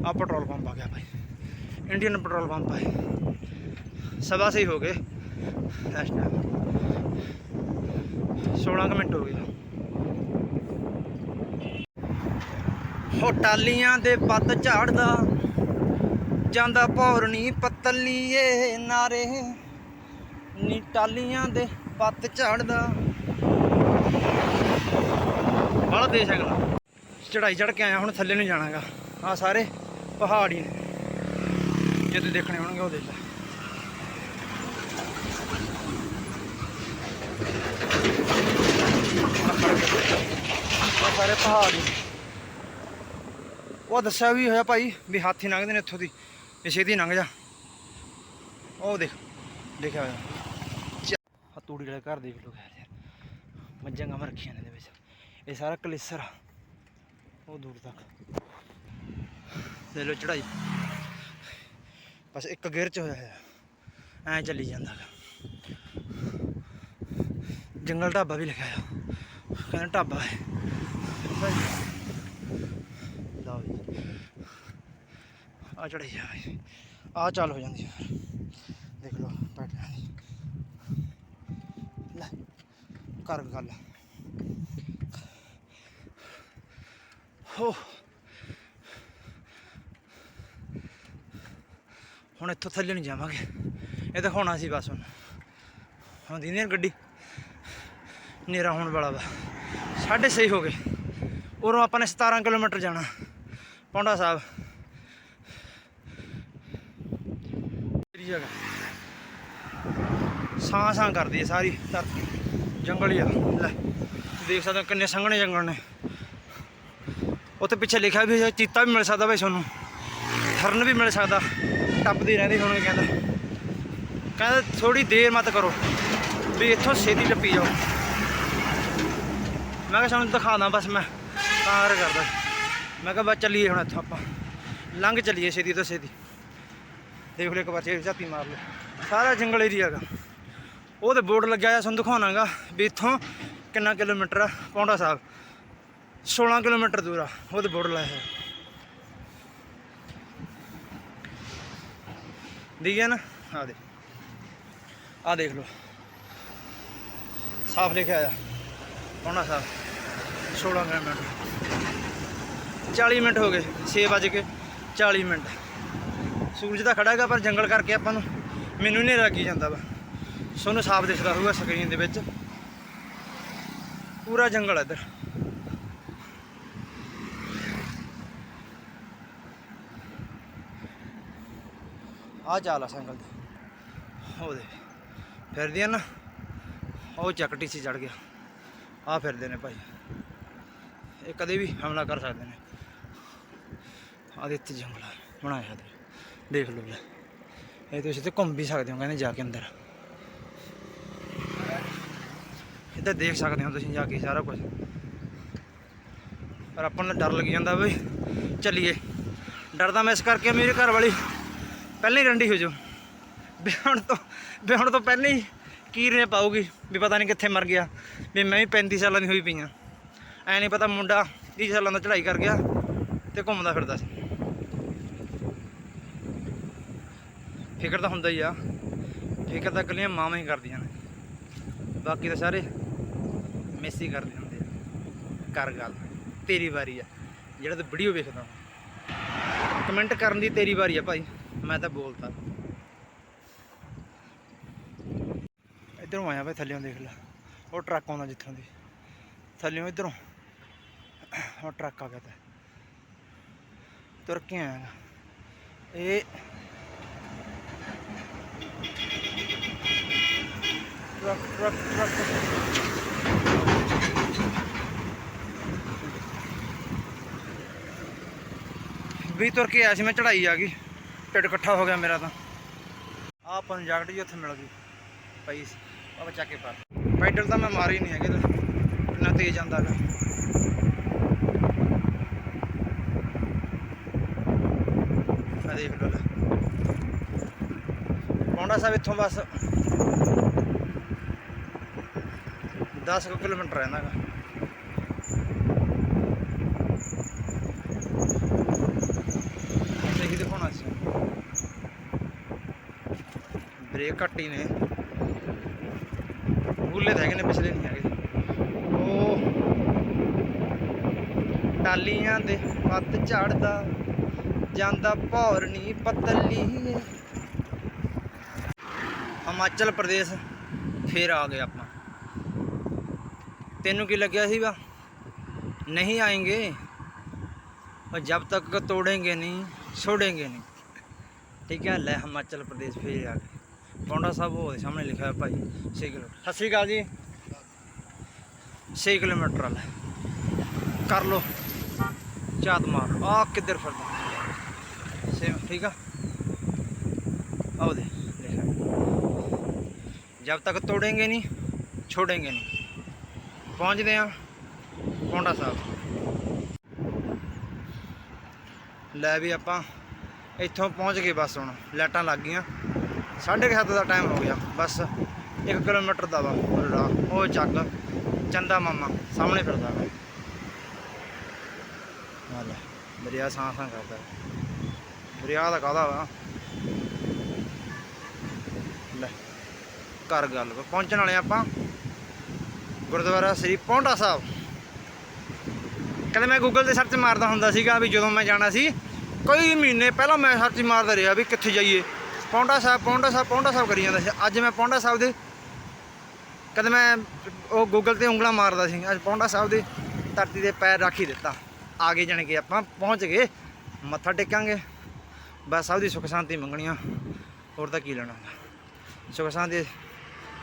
ਆ ਪੈਟਰੋਲ ਪੰਪ ਆ ਗਿਆ ਭਾਈ। ਇੰਡੀਅਨ ਪੈਟਰੋਲ ਪੰਪ ਹੈ ਸਵਾ ਸਹੀ ਹੋ ਗਏ। ਇਸ ਟਾਈਮ 16 ਕੁ ਮਿੰਟ ਹੋ ਗਏ। ਹੋ ਟਾਲੀਆਂ ਦੇ ਪੱਤ ਝਾੜਦਾ। ਜਾਂਦਾ ਪੌਰਣੀ ਪਤਲੀਏ ਨਾਰੇ। ਨੀ ਟਾਲੀਆਂ ਦੇ ਪੱਤ ਝਾੜਦਾ। ਬੜਾ ਦੇਸ਼ ਹੈਗਾ ਚੜਾਈ ਚੜ ਕੇ ਆਇਆ, ਹੁਣ ਥੱਲੇ ਨੂੰ ਜਾਣਾਗਾ ਆ ਸਾਰੇ ਪਹਾੜ ਹੀ ਨੇ। ਜੇ ਤੁਸੀਂ ਦੇਖਣੇ ਹੋਣਗੇ, ਉਹ ਦੇਖ ਲੈ। ਸਾਰੇ ਪਹਾੜ ਹੀ ਨੇ। ਉਹ ਦੱਸਿਆ ਵੀ ਹੋਇਆ ਭਾਈ ਵੀ ਹਾਥੀ ਲੰਘਦੇ ਨੇ ਇੱਥੋਂ ਦੀ। ਵੀ ਛੇਤੀ ਲੰਘ ਜਾ। ਉਹ ਦੇਖ, ਦੇਖਿਆ ਹੋਇਆ। ਆ ਤੂੜੀ ਵਾਲੇ ਘਰ ਦੇਖ ਲੋ ਯਾਰ ਯਾਰ ਮੱਝਾਂ ਗਾਵਾਂ ਰੱਖੀਆਂ ਨੇ ਇਹਦੇ ਵਿੱਚ। ਇਹ ਸਾਰਾ ਕਲੇਸਰ ਉਹ ਦੂਰ ਤੱਕ। ਲੈ ਲੋ ਚੜਾਈ ਬਸ ਇੱਕ ਗੇਅਰ ਚ ਹੋਇਆ ਹੈ ਐ ਚੱਲੀ ਜਾਂਦਾ ਗਾ। ਜੰਗਲ ਢਾਬਾ ਵੀ ਲਿਖਿਆ ਆ। ਕਹਿੰਦਾ ਢਾਬਾ ਹੈ। ਲਓ ਜੀ। ਆ ਚੜਾਈ ਆ ਆ ਚੱਲ ਹੋ ਜਾਂਦੀ ਹੈ ਦੇਖ ਲਓ ਪੈਟਰਨ ਲੈ, ਕਰ ਗੱਲ। ਹੋ। ਹੁਣ ਇੱਥੋਂ ਥੱਲੇ ਨਹੀਂ ਜਾਵਾਂਗੇ। ਇਹ ਤਾਂ ਹੋਣਾ ਸੀ ਬਸ ਹੁਣ। ਹੁਣ ਦੀ ਨਹੀਂ ਗੱਡੀ। ਨੇਰਾ ਹੋਣ ਵਾਲਾ ਵਾ। ਸਾਢੇ ਛੇ ਹੋ ਗਏ। ਉਰੋਂ ਆਪਾਂ ਨੇ 17 ਕਿਲੋਮੀਟਰ ਜਾਣਾ। ਪੌਂਡਾ ਸਾਹਿਬ ਤੇਰੀ ਜਗ੍ਹਾ ਸਾਂ ਸਾਂ ਕਰਦੀ ਹੈ ਸਾਰੀ ਧਰਤੀ। ਜੰਗਲ ਹੀ ਆ। ਲੈ, ਦੇਖ ਸਕਦੇ ਹੋ ਕਿੰਨੇ ਸੰਘਣੇ ਜੰਗਲ ਨੇ। ਉੱਥੇ ਪਿੱਛੇ ਲਿਖਿਆ ਵੀ ਚੀਤਾ ਵੀ ਮਿਲ ਸਕਦਾ ਬਈ ਤੁਹਾਨੂੰ। ਹਰਨ ਵੀ ਮਿਲ ਸਕਦਾ। ਟੱਪਦੀ ਰਹਿੰਦੀ ਹੁਣ ਕਹਿੰਦਾ। ਕਹਿੰਦਾ ਥੋੜੀ ਦੇਰ ਮਤ ਕਰੋ। ਵੀ ਇੱਥੋਂ ਛੇਤੀ ਟੱਪੀ ਜਾਓ। ਮੈਂ ਕਿਹਾ, ਸਾਨੂੰ ਦਿਖਾਣਾ ਬਸ ਮੈਂ। ਤਾਂ ਕਰਦਾ। ਮੈਂ ਕਿਹਾ, ਬਸ ਚੱਲੀਏ ਹੁਣ ਇੱਥੋਂ ਆਪਾਂ। ਲੰਘ ਚੱਲੀਏ ਛੇਤੀ ਤੋਂ ਛੇਤੀ। ਦੇਖ ਲਓ ਇੱਕ ਵਾਰ ਚੇਕ ਝਾਤੀ ਮਾਰ ਲਓ। ਸਾਰਾ ਜੰਗਲ ਏਰੀਆ ਹੈਗਾ। ਉਹਦੇ ਬੋਰਡ ਲੱਗਿਆ ਆ ਤੁਹਾਨੂੰ ਦਿਖਾਉਣਾਗਾ ਵੀ ਇੱਥੋਂ ਕਿੰਨਾ ਕਿਲੋਮੀਟਰ ਆ, ਪੌਂਡਾ ਸਾਹਿਬ। 16 ਕਿਲੋਮੀਟਰ ਦੂਰ ਆ ਉਹਦੇ ਬੋਰਡ ਲਾਇਆ ਹੋਇਆ। ਦਿਖ ਗਿਆ ਨਾ, ਆ ਦੇ। ਆ ਦੇਖ ਲਓ। ਸਾਫ਼ ਲਿਖਿਆ ਆ ਪੌਂਡਾ ਸਾਹਿਬ 16 ਕਿਲੋਮੀਟਰ। 40 ਮਿੰਟ ਹੋ ਗਏ 6 ਵਜੇ ਕੇ 40 ਮਿੰਟ। ਸੂਰਜ ਤਾਂ ਖੜਾ ਹੈਗਾ, ਪਰ ਜੰਗਲ ਕਰਕੇ ਆਪਾਂ ਨੂੰ ਮੈਨੂੰ ਹਨੇਰਾ ਕੀ ਜਾਂਦਾ ਵਾ। ਤੁਹਾਨੂੰ ਸਾਫ਼ ਦਿਸਦਾ ਹੋਊਗਾ ਸਕਰੀਨ ਦੇ ਵਿੱਚ। ਪੂਰਾ ਜੰਗਲ ਇੱਧਰ। ਆ ਚਾਲ ਆ ਸੰਗਲ ਦੀ ਉਹਦੇ ਫਿਰਦੀ ਆ ਨਾ ਉਹ ਚੱਕਟੀ ਸੀ ਚੜ ਗਿਆ। ਆ ਫਿਰਦੇ ਨੇ ਭਾਈ। ਇਹ ਕਦੇ ਵੀ ਹਮਲਾ ਕਰ ਸਕਦੇ ਨੇ। ਆ ਦੇ ਇੱਥੇ ਜੰਗਲ ਆ, ਬਣਾਇਆ ਤੇ ਦੇਖ। ਲਓ ਲੈ। ਇਹ ਤੁਸੀਂ ਤੇ ਘੁੰਮ ਵੀ ਸਕਦੇ ਹੋ ਕਹਿੰਦੇ ਜਾ ਕੇ ਅੰਦਰ। ਇੱਧਰ ਦੇਖ ਸਕਦੇ ਹੋ ਤੁਸੀਂ ਜਾ ਕੇ ਸਾਰਾ ਕੁਝ ਪਰ ਆਪਾਂ ਨੂੰ ਡਰ ਲੱਗ ਜਾਂਦਾ ਬਈ। ਚੱਲੀਏ। ਡਰਦਾ ਮੈਂ ਇਸ ਕਰਕੇ ਮੇਰੇ ਘਰ ਵਾਲੀ ਪਹਿਲਾਂ ਹੀ ਰੰਡੀ ਹੋ ਜਾਓ ਵਿਆਹਣ ਤੋਂ ਵਿਆਹਣ ਤੋਂ ਪਹਿਲਾਂ ਹੀ ਕੀਰਨੇ ਪਾਉਗੀ ਵੀ ਪਤਾ ਨਹੀਂ ਕਿੱਥੇ ਮਰ ਗਿਆ। ਵੀ ਮੈਂ ਵੀ 35 ਸਾਲਾਂ ਦੀ ਹੋਈ ਪਈ ਆ। ਐ ਨਹੀਂ ਪਤਾ ਮੁੰਡਾ 30 ਸਾਲਾਂ ਦਾ ਚੜ੍ਹਾਈ ਕਰ ਗਿਆ ਤੇ ਘੁੰਮਦਾ ਫਿਰਦਾ ਸੀ। ਫਿਕਰ ਤਾਂ ਹੁੰਦਾ ਹੀ ਆ। ਫਿਕਰ ਤਾਂ ਇਕੱਲੀਆਂ ਮਾਵਾਂ ਹੀ ਕਰਦੀਆਂ ਨੇ। ਬਾਕੀ ਤਾਂ ਸਾਰੇ ਮੈਸੀ ਕਰਦੇ ਹੁੰਦੇ ਆ। ਕਰ ਗੱਲ। ਤੇਰੀ ਵਾਰੀ ਆ। ਜਿਹੜਾ ਤੂੰ ਵੀਡੀਓ ਵੇਖਦਾ ਕਮੈਂਟ ਕਰਨ ਦੀ ਤੇਰੀ ਵਾਰੀ ਆ ਭਾਈ। ਮੈਂ ਤਾਂ ਬੋਲਤਾ। ਇਧਰੋਂ ਆਇਆ ਭਾਈ ਥੱਲੇੋਂ ਦੇਖ ਲੈ। ਉਹ ਟਰੱਕ ਆਉਂਦਾ ਜਿੱਥੋਂ ਦੀ। ਥੱਲੇੋਂ ਇਧਰੋਂ। ਉਹ ਟਰੱਕ ਆ ਗਿਆ ਤਾਂ। ਤੁਰ ਕੇ ਆਇਆ ਇਹ ਟਰੱਕ ਟਰੱਕ ਟਰੱਕ। ਵੀ ਤੁਰ ਕੇ ਆਇਆ ਸੀ, ਮੈਂ ਚੜਾਈ ਆ ਗਈ। ਢਿੱਡ ਇਕੱਠਾ ਹੋ ਗਿਆ ਮੇਰਾ ਤਾਂ। ਆਹ ਆਪਾਂ ਨੂੰ ਜੈਕਟ ਜੀ ਉੱਥੇ ਮਿਲ ਗਈ। ਪਈ ਸੀ। ਆ ਚੱਕ ਕੇ ਪਾ। ਪੈਡਲ ਤਾਂ ਮੈਂ ਮਾਰੀ ਨਹੀਂ ਹੈਗੇ ਤੇ ਇੰਨਾ ਤੇਜ਼ ਆਂਦਾ ਗਾ। ਆ ਦੇਖ ਲਓ ਪੌਂਡਾ ਸਾਹਿਬ ਇੱਥੋਂ ਬਸ। 10 ਕੁ ਕਿਲੋਮੀਟਰ ਰਹਿੰਦਾ ਗਾ। ਸਹੀ ਦਿਖਾਉਣਾ ਸੀ? ਬ੍ਰੇਕ ਘੱਟ ਹੀ ਨੇ। ਬੁੱਲੇ ਤਾਂ ਹੈਗੇ ਨੇ, ਪਿਛਲੇ ਨਹੀਂ ਹੈਗੇ। ਉਹ ਟਾਲੀਆਂ ਦੇ ਪੱਤ ਝੜਦਾ, ਜਾਂਦਾ ਭੌਰ ਪਤਲੀ। ਹਿਮਾਚਲ ਪ੍ਰਦੇਸ਼ ਫੇਰ ਆ ਗਏ ਆਪਾਂ ਤੈਨੂੰ ਕੀ ਲੱਗਿਆ ਸੀਗਾ? ਨਹੀਂ ਆएंगे और जब तक तोड़ेंगे नहीं छोड़ेंगे नहीं ਠੀਕ ਹੈ, ਲੈ ਹਿਮਾਚਲ ਪ੍ਰਦੇਸ਼ ਫੇਰ ਆ ਗਏ। ਪੌਂਡਾ ਸਾਹਿਬ ਹੋਏ ਸਾਹਮਣੇ ਲਿਖਿਆ ਹੋਇਆ ਭਾਈ 6 ਕਿਲੋਮੀਟਰ ਸਤਿ ਸ਼੍ਰੀ ਅਕਾਲ ਜੀ। 6 ਕਿਲੋਮੀਟਰ ਵਾਲਾ। ਕਰ ਲੋ ਚਾਤ ਮਾਰ। ਆ ਕਿੱਧਰ ਫਿਰਦਾ? ਸੇਮ ਠੀਕ ਆ? ਆਓ ਦੇ ਦੇਖਾ ਜਬ ਤੱਕ ਤੋੜੇਂਗੇ ਨਹੀਂ, ਛੋੜੇਂਗੇ ਨਹੀਂ। ਪਹੁੰਚਦੇ ਆ ਪੌਂਡਾ ਸਾਹਿਬ। ਲੈ ਵੀ ਆਪਾਂ ਇੱਥੋਂ ਪਹੁੰਚ ਗਏ ਬਸ ਹੁਣ, ਲਾਈਟਾਂ ਲੱਗ ਗਈਆਂ। 7:30 ਦਾ ਟਾਈਮ ਹੋ ਗਿਆ, ਬਸ 1 ਕਿਲੋਮੀਟਰ ਦਾ ਵਾ ਉਹ ਰਾਹ। ਉਹ ਚੱਕ ਚੰਦਾ ਮਾਮਾ, ਸਾਹਮਣੇ ਫਿਰਦਾ ਵਾ ਆ ਲੈ, ਦਰਿਆ ਸਾਂ ਸਾਂ ਕਰਦਾ। ਦਰਿਆ ਦਾ ਕਾਹਦਾ ਵਾ? ਲੈ ਕਰ ਗੱਲ ਪਹੁੰਚਣ ਵਾਲੇ ਆਪਾਂ। ਗੁਰਦੁਆਰਾ ਸ੍ਰੀ ਪੌਂਡਾ ਸਾਹਿਬ। ਕਹਿੰਦੇ ਮੈਂ ਗੂਗਲ ਤੇ ਸਰਚ ਮਾਰਦਾ ਹੁੰਦਾ ਸੀਗਾ ਵੀ ਜਦੋਂ ਮੈਂ ਜਾਣਾ ਸੀ, ਕਈ ਮਹੀਨੇ ਪਹਿਲਾਂ ਮੈਂ ਸਰਚ ਮਾਰਦਾ ਰਿਹਾ ਵੀ ਕਿੱਥੇ ਜਾਈਏ। ਪੌਂਡਾ ਸਾਹਿਬ ਪੌਂਡਾ ਸਾਹਿਬ ਪੌਂਡਾ ਸਾਹਿਬ ਕਰੀ ਜਾਂਦਾ ਸੀ। ਅੱਜ ਮੈਂ ਪੌਂਡਾ ਸਾਹਿਬ ਦੇ ਕਦੇ ਮੈਂ ਉਹ ਗੂਗਲ ਤੇ ਉਂਗਲਾਂ ਮਾਰਦਾ ਸੀ। ਅੱਜ ਪੌਂਡਾ ਸਾਹਿਬ ਦੇ ਧਰਤੀ ਦੇ ਪੈਰ ਰੱਖ ਹੀ ਦਿੱਤਾ। ਆਗੇ ਜਾਣ ਕੇ ਆਪਾਂ ਪਹੁੰਚ ਗਏ, ਮੱਥਾ ਟੇਕਾਂਗੇ। ਬਸ ਸਭ ਦੀ ਸੁੱਖ ਸ਼ਾਂਤੀ ਮੰਗਣੀਆਂ। ਹੋਰ ਤਾਂ ਕੀ ਲੈਣਾ। ਸੁਖ ਸ਼ਾਂਤੀ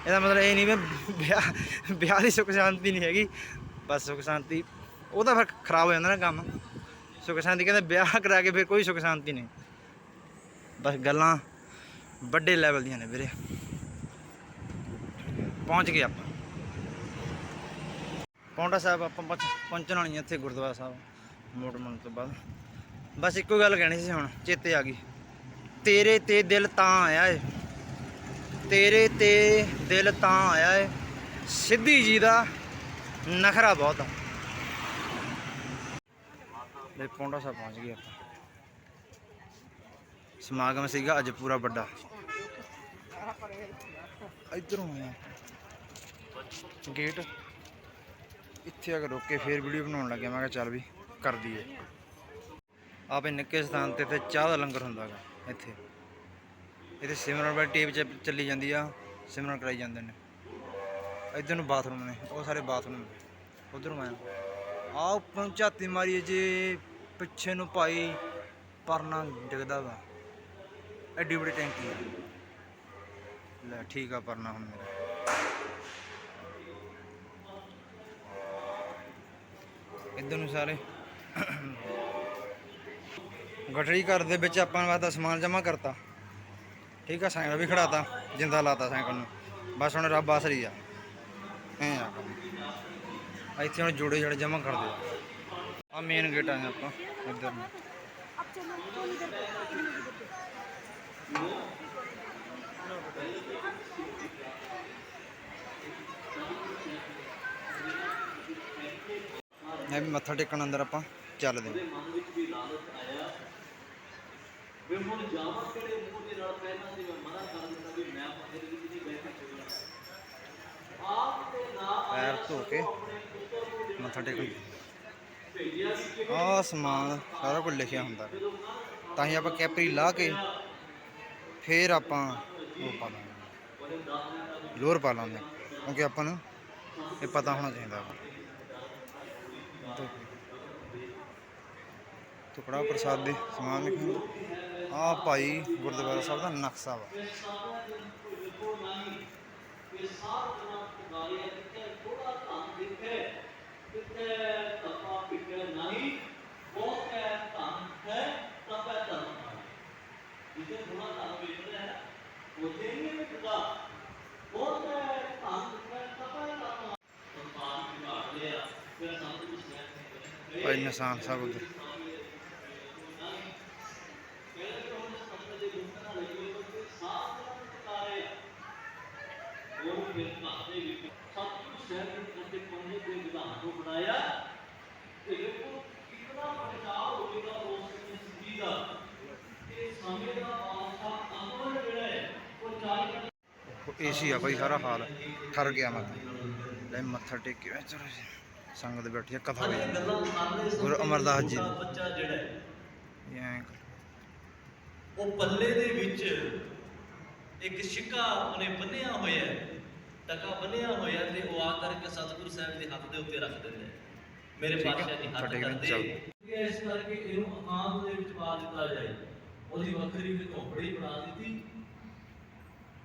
ਇਹਦਾ ਮਤਲਬ ਇਹ ਨਹੀਂ ਵੀ ਵਿਆਹ ਵਿਆਹ ਦੀ ਸੁੱਖ ਸ਼ਾਂਤੀ ਨਹੀਂ ਹੈਗੀ, ਬਸ ਸੁੱਖ ਸ਼ਾਂਤੀ। ਉਹ ਤਾਂ ਫਿਰ ਖਰਾਬ ਹੋ ਜਾਂਦਾ ਨਾ ਕੰਮ। ਸੁੱਖ ਸ਼ਾਂਤੀ ਕਹਿੰਦੇ ਵਿਆਹ ਕਰਾ ਕੇ ਫਿਰ ਕੋਈ ਸੁੱਖ ਸ਼ਾਂਤੀ ਨਹੀਂ। ਬਸ ਗੱਲਾਂ ਵੱਡੇ ਲੈਵਲ ਦੀਆਂ ਨੇ ਵੀਰੇ। ਪਹੁੰਚ ਗਏ ਆਪਾਂ। ਪੌਂਡਾ ਸਾਹਿਬ ਆਪਾਂ ਪਹੁੰਚ- ਪਹੁੰਚਣ ਵਾਲੀ ਇੱਥੇ ਗੁਰਦੁਆਰਾ ਸਾਹਿਬ, ਮੋੜ ਮਨ ਤੋਂ ਬਾਅਦ। ਬਸ ਇੱਕੋ ਗੱਲ ਕਹਿਣੀ ਸੀ ਹੁਣ, ਚੇਤੇ ਆ ਗਈ। ਤੇਰੇ ਤੇ ਦਿਲ ਤਾਂ ਆਇਆ ਏ। ਤੇਰੇ ਤੇ ਦਿਲ ਤਾਂ ਆਇਆ ਏ। ਸਿੱਧੀ ਜੀ ਦਾ ਨਖਰਾ ਬਹੁਤ ਆ। ਲੈ, ਪੌਂਡਾ ਸਾਹਿਬ ਪਹੁੰਚ ਗਏ ਆਪਾਂ। ਸਮਾਗਮ ਸੀਗਾ, ਅੱਜ ਪੂਰਾ ਵੱਡਾ। ਇਧਰੋਂ ਆਇਆ ਗੇਟ। ਇੱਥੇ ਅਗਰ ਰੋਕ ਕੇ ਫੇਰ ਵੀਡੀਓ ਬਣਾਉਣ ਲੱਗਿਆ। ਮੈਂ ਕਿਹਾ ਚੱਲ ਵੀ ਕਰ ਦਈਏ। ਆਪੇ ਨਿੱਕੇ ਸਥਾਨ ਤੇ ਤੇ ਚਾਹ ਦਾ ਲੰਗਰ ਹੁੰਦਾ ਗਾ, ਇੱਥੇ। ਇੱਥੇ ਸਿਮਰਨ ਵਾਲੀ ਟੇਪ ਚੱਲੀ ਜਾਂਦੀ ਆ, ਸਿਮਰਨ ਕਰਾਈ ਜਾਂਦੇ ਨੇ। ਇੱਧਰ ਨੂੰ ਬਾਥਰੂਮ ਨੇ, ਉਹ ਸਾਰੇ ਬਾਥਰੂਮ ਨੇ। ਉਧਰੋਂ ਆਇਆ। ਆ ਉੱਪਰ ਝਾਤੀ ਮਾਰੀ ਜੇ, ਪਿੱਛੇ ਨੂੰ ਭਾਈ ਪਰਨਾ ਡਿੱਗਦਾ ਵਾ। ਐਡੀ ਵੱਡੀ ਟੈਂਕੀ ਆ। ਲੈ ਠੀਕ ਆ ਪਰਨਾ ਹੁਣ ਮੇਰਾ। ਇੱਧਰ ਨੂੰ ਸਾਰੇ। ਗਠੜੀ ਘਰ ਦੇ ਵਿੱਚ ਆਪਾਂ ਵਾਸਤਾ ਸਮਾਨ ਜਮ੍ਹਾਂ ਕਰਤਾ। ਠੀਕ ਆ, ਸਾਈਕਲ ਵੀ ਖੜਾਤਾ, ਜਿੰਦਾ ਲਾਤਾ ਸਾਈਕਲ ਨੂੰ। ਬਸ ਹੁਣ ਰੱਬ ਆਸਰੀ ਆ। ਐ ਆ ਕੰਮ। ਇੱਥੇ ਹੁਣ ਜੋੜੇ ਜੜੇ ਜਮ੍ਹਾਂ ਕਰ ਦਿਓ। ਆ ਮੇਨ ਗੇਟ ਆ ਆਪਾਂ, ਇੱਧਰ ਨੂੰ। ਮੈਂ ਵੀ ਮੱਥਾ ਟੇਕਣ ਅੰਦਰ ਆਪਾਂ ਚੱਲਦੇ ਹਾਂ। ਪੈਰ ਧੋ ਕੇ ਮੱਥਾ ਟੇਕਣ ਆ ਸਮਾਨ ਸਾਰਾ ਕੁਝ ਲਿਖਿਆ ਹੁੰਦਾ। ਤਾਂ ਹੀ ਆਪਾਂ ਕੈਪਰੀ ਲਾ ਕੇ ਫੇਰ ਆਪਾਂ ਉਹ ਪਾ ਲਾਂਗੇ। ਲੋਰ ਪਾ ਲਾਂਗੇ ਕਿਉਂਕਿ ਆਪਾਂ ਨੂੰ ਇਹ ਪਤਾ ਹੋਣਾ ਚਾਹੀਦਾ ਵਾ। ਧੋ ਕੇ। ਦੇਖੋ ਕੜਾ ਪ੍ਰਸਾਦ ਦੇ ਸਮਾਨ ਦੇਖੋ ਆ ਭਾਈ ਗੁਰਦੁਆਰਾ ਸਾਹਿਬ ਦਾ ਨਕਸ਼ਾ ਵਾ। ਭਾਈ ਨਿਸ਼ਾਨ ਸਾਹਿਬ ਉਧਰ ਭਾਈ ਸਾਰਾ ਹਾਲ ਠਰ ਗਿਆ ਮੈਂ। ਲੈ ਮੱਥਾ ਟੇਕਿਆ ਚਲੋ ਜੀ ਸੰਗਤ ਬੈਠੀ ਆ ਕਥਾ ਹੋਈ। ਗੁਰੂ ਅਮਰਦਾਸ ਜੀ। ਬੱਚਾ ਜਿਹੜਾ ਇਹ ਉਹ ਪੱਲੇ ਦੇ ਵਿੱਚ ਇੱਕ ਛਿੱਕਾ ਉਹਨੇ ਬੰਨਿਆ ਹੋਇਆ ਟਕਾ ਬੰਨਿਆ ਹੋਇਆ ਤੇ ਉਹ ਆ ਕਰਕੇ ਸਤਿਗੁਰੂ ਸਾਹਿਬ ਦੇ ਹੱਥ ਦੇ ਉੱਤੇ ਰੱਖ ਦਿੰਦਾ ਮੇਰੇ ਪਾਤਸ਼ਾਹ ਜੀ ਹੱਥ ਕਰਦੇ ਇਸ ਕਰਕੇ ਇਹਨੂੰ ਆਮ ਦੇ ਵਿੱਚ ਪਾ ਦਿੱਤਾ ਜਾਏ। ਉਹਦੀ ਵੱਖਰੀ ਇੱਕ ਝੋਪੜੀ ਬਣਾ ਦਿੱਤੀ।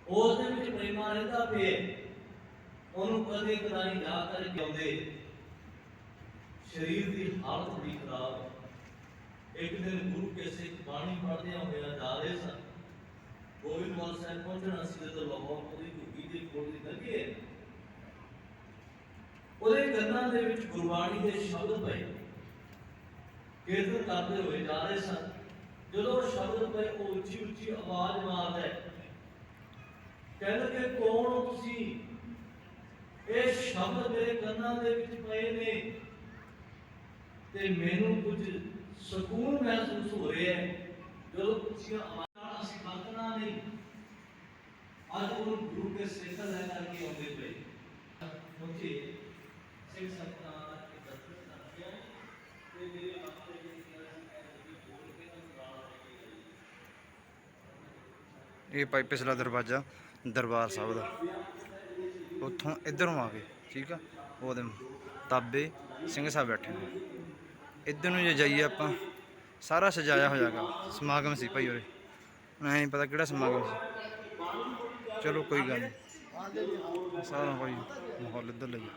ਉਸ ਦੇ ਵਿੱਚ ਪ੍ਰੇਮਾ ਰਹਿੰਦਾ ਪਿਆ ਉਹਨੂੰ ਕਦੇ ਕਦਾਈ ਜਾ ਕਰਕੇ ਆਉਂਦੇ। ਸਰੀਰ ਦੀ ਹਾਲਤ ਵੀ ਖਰਾਬ। ਹੈ ਇੱਕ ਦਿਨ ਗੁਰੂ ਕੇ ਸਿੱਖ ਬਾਣੀ ਪੜ੍ਹਦਿਆਂ ਹੋਇਆ ਜਾ ਰਹੇ ਸਨ। ਗੋਬਿੰਦਵਾਲ ਸਾਹਿਬ ਪਹੁੰਚਣਾ ਸੀ ਜਦੋਂ ਲਾਹੌਰ ਉਹਦੀ ਝੁੱਗੀ ਦੇ ਕੋਲ ਦੀ ਲੱਗੇ ਉਹਦੇ ਕੰਨਾਂ ਦੇ ਵਿੱਚ ਗੁਰਬਾਣੀ ਦੇ ਸ਼ਬਦ ਪਏ। ਕੀਰਤਨ ਕਰਦੇ ਹੋਏ ਜਾ ਰਹੇ ਸਨ। ਜਦੋਂ ਸ਼ਬਦ ਪਏ, ਉਹ ਉੱਚੀ ਉੱਚੀ ਆਵਾਜ਼ ਮਾਰਦਾ ਹੈ। ਕਹਿੰਦਾ ਕੌਣ ਹੋ ਤੁਸੀਂ? ਇਹ ਸ਼ਬਦ ਮੇਰੇ ਕੰਨਾਂ ਦੇ ਵਿੱਚ ਪਏ ਨੇ। ਤੇ ਮੈਨੂੰ ਕੁਝ ਸਕੂਨ ਮਹਿਸੂਸ ਹੋ ਰਿਹਾ ਹੈ। ਜਦੋਂ ਉੱਚੀਆਂ ਆਵਾਜ਼ਾਂ ਅਸੀਂ ਵਰਤਣਾ ਨਹੀਂ, ਅੱਜ ਉਹ ਗੁਰੂ ਕੇ ਸਿੱਖ ਲੈ ਕਰਕੇ ਆਉਂਦੇ ਪਏ। ਮੁਝੇ ਸਿੱਖ ਸੰਤਾਂ ਦਾ ਦਰਸ਼ਨ ਰੱਖਿਆ ਤੇ ਮੇਰੇ ਹੱਥ ਦੇ ਇਹ ਭਾਈ ਪਿਛਲਾ ਦਰਵਾਜ਼ਾ। ਦਰਬਾਰ ਸਾਹਿਬ ਦਾ। ਉੱਥੋਂ ਇਧਰੋਂ ਆ ਗਏ ਠੀਕ ਆ? ਉਹਦੇ ਤਾਬੇ ਸਿੰਘ ਸਾਹਿਬ ਬੈਠੇ ਨੇ। ਇੱਧਰ ਨੂੰ ਜੇ ਜਾਈਏ ਆਪਾਂ, ਸਾਰਾ ਸਜਾਇਆ ਹੋਇਆਗਾ ਸਮਾਗਮ ਸੀ ਭਾਈ ਉਰੇ। ਹੁਣ ਨਹੀਂ ਪਤਾ ਕਿਹੜਾ ਸਮਾਗਮ ਸੀ। ਚਲੋ ਕੋਈ ਗੱਲ ਨਹੀਂ ਸਾਰਾ ਭਾਈ ਮਾਹੌਲ ਇੱਧਰ ਲਈ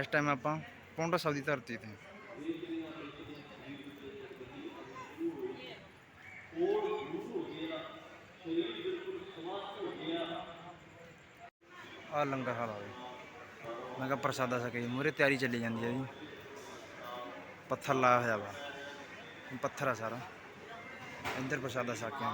ਇਸ ਟਾਈਮ ਆਪਾਂ ਪੌਂਡਾ ਸਾਹਿਬ ਦੀ ਧਰਤੀ ਤੇ। ਆ ਲੰਗਰ ਹਾਲ ਆ ਗਏ ਮੈਂ ਕਿਹਾ ਪ੍ਰਸਾਦਾ ਸਕੇ ਜੀ ਮੂਰੇ ਤਿਆਰੀ ਚੱਲੀ ਜਾਂਦੀ ਹੈ ਜੀ। ਪੱਥਰ ਲਾਇਆ ਹੋਇਆ ਵਾ। ਪੱਥਰ ਆ ਸਾਰਾ। ਇੱਧਰ ਪ੍ਰਸਾਦਾ ਸਕ ਕੇ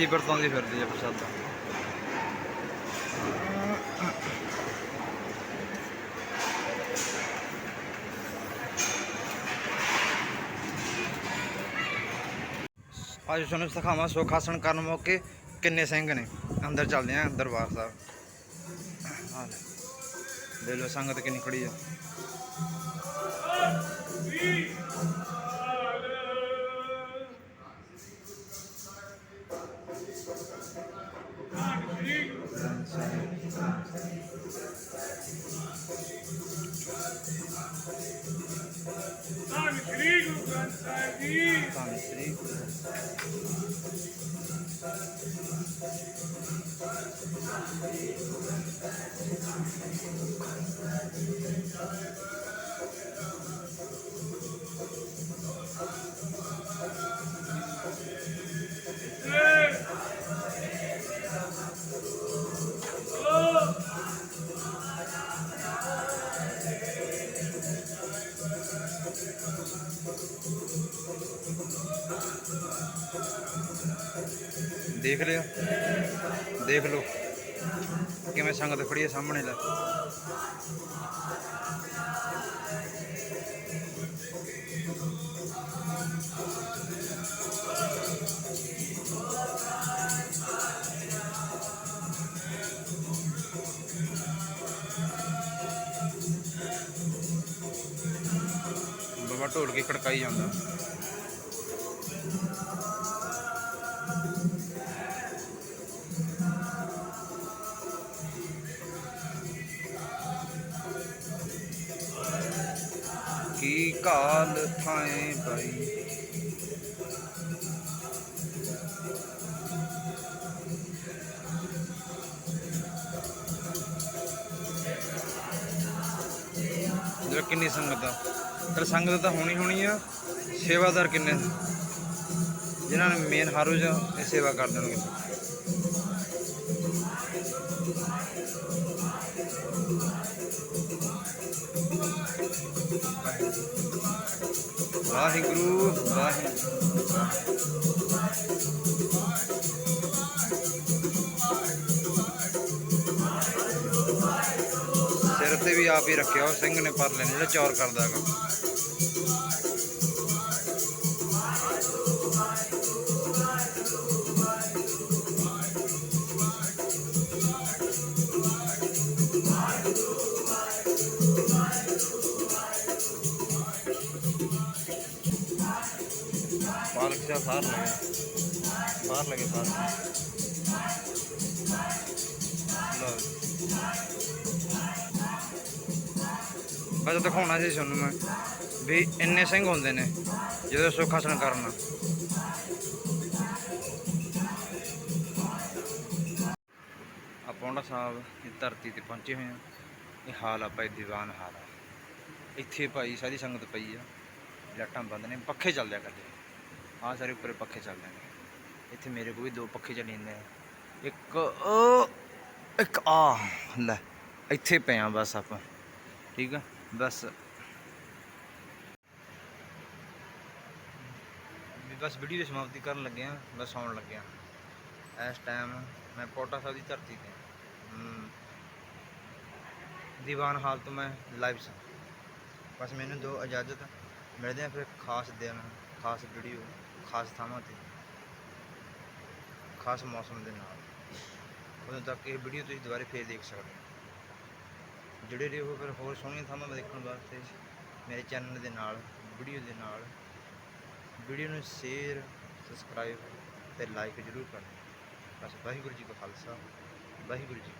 ਬੱਚੀ ਵਰਤਾਉਂਦੀ ਫਿਰਦੀ ਹੈ ਪ੍ਰਸਾਦਾ। ਅੱਜ ਤੁਹਾਨੂੰ ਸਿਖਾਵਾਂ ਸੁਖ ਆਸਣ ਕਰਨ ਮੌਕੇ ਕਿੰਨੇ ਸਿੰਘ ਨੇ। ਅੰਦਰ ਚੱਲਦੇ ਆਂ ਦਰਬਾਰ ਸਾਹਿਬ। ਆਹ ਦੇ ਲੋ ਸੰਗਤ ਕਿੰਨੀ ਖੜੀ ਆ। ਦੇਖ ਲਿਓ ਦੇਖ ਲਓ। ਕਿਵੇਂ ਸੰਗਤ ਖੜੀ ਹੈ ਸਾਹਮਣੇ ਲੈ। ਬਾਬਾ ਢੋਲ ਕੇ ਕੜਕਾਈ ਜਾਂਦਾ। ਕਾਲ ਥਾਏ ਪਈ ਜਿਹੜਾ ਕਿੰਨੀ ਸੰਗਤ ਆ। ਫਿਰ ਸੰਗਤ ਤਾਂ ਹੋਣੀ ਹੋਣੀ ਆ, ਸੇਵਾਦਾਰ ਕਿੰਨੇ ਜਿਨ੍ਹਾਂ ਨੇ ਮੇਨ ਹਰ ਰੋਜ਼ ਇਹ ਸੇਵਾ ਕਰ ਦੇਣਗੇ। ਵਾਹਿਗੁਰੂ ਵਾਹਿਗੁਰੂ। ਸਿਰ ਤੇ ਵੀ ਆਪ ਹੀ ਰੱਖਿਆ, ਉਹ ਸਿੰਘ ਨੇ ਪਰ ਲੈਣੇ ਜਿਹੜਾ ਚੌਰ ਕਰਦਾ ਹੈਗਾ। ਪਾਲਕ ਦਾ ਬਾਹਰ ਲਗੇ ਬਾਹਰ ਲਗੇ ਬਾਹਰ ਬਸ ਦਿਖਾਉਣਾ ਸੀ ਤੁਹਾਨੂੰ ਮੈਂ, ਵੀ ਇੰਨੇ ਸਿੰਘ ਹੁੰਦੇ ਨੇ ਜਦੋਂ ਸੁੱਖ ਹਸਨ ਕਰਨਾ। ਆ ਪੌਂਡਾ ਸਾਹਿਬ ਦੀ ਧਰਤੀ ਤੇ ਪਹੁੰਚੇ ਹੋਏ ਆ। ਇਹ ਹਾਲ ਆ ਭਾਈ ਦੀਵਾਨ ਹਾਲ ਆ। ਇੱਥੇ ਭਾਈ ਸਾਰੀ ਸੰਗਤ ਪਈ ਆ। ਲਾਈਟਾਂ ਬੰਦ ਨੇ, ਪੱਖੇ ਚੱਲਦੇ ਆ ਕਰਦੇ। ਆ ਸਾਰੇ ਉੱਪਰ ਪੱਖੇ ਚੱਲਦੇ ਨੇ। ਇੱਥੇ ਮੇਰੇ ਕੋਲ ਵੀ ਦੋ ਪੱਖੇ ਚੱਲੀ ਜਾਂਦੇ ਆ ਇੱਕ ਉਹ ਇੱਕ ਆ ਲੈ, ਇੱਥੇ ਪਏ ਆ ਬਸ ਆਪਾਂ। ਠੀਕ ਆ? ਬਸ। ਬਸ ਵੀਡੀਓ ਦੀ ਸਮਾਪਤੀ ਕਰਨ ਲੱਗੇ ਆ, ਬਸ ਆਉਣ ਲੱਗੇ ਆ। ਇਸ ਟਾਈਮ ਮੈਂ ਪੋਟਾ ਸਾਹਿਬ ਦੀ ਧਰਤੀ ਤੇ ਦੀਵਾਨ ਹਾਲ ਤੋਂ ਮੈਂ ਲਾਈਵ ਸਾਂ। ਬਸ ਮੈਨੂੰ ਦੋ ਇਜਾਜ਼ਤ, ਮਿਲਦੇ ਆ ਫਿਰ ਖਾਸ ਦਿਨ, ਖਾਸ ਵੀਡੀਓ ਖਾਸ ਥਾਵਾਂ ਤੇ, ਖਾਸ ਮੌਸਮ ਦੇ ਨਾਲ। ਉਦੋਂ ਤੱਕ ਇਹ ਵੀਡੀਓ ਤੁਸੀਂ ਦੁਬਾਰਾ ਫੇਰ ਦੇਖ ਸਕਦੇ ਹੋ। ਜਿਹੜੇ ਰਹੋ ਫਿਰ ਹੋਰ ਸੋਹਣੀਆਂ ਥਾਵਾਂ ਦੇਖਣ ਵਾਸਤੇ ਮੇਰੇ ਚੈਨਲ ਦੇ ਨਾਲ ਵੀਡੀਓ ਦੇ ਨਾਲ। ਵੀਡੀਓ ਨੂੰ ਸ਼ੇਅਰ ਸਬਸਕ੍ਰਾਈਬ ਤੇ ਲਾਈਕ ਜ਼ਰੂਰ ਕਰਨਾ। ਬਸ ਵਾਹਿਗੁਰੂ ਜੀ ਕਾ ਖਾਲਸਾ, ਵਾਹਿਗੁਰੂ ਜੀ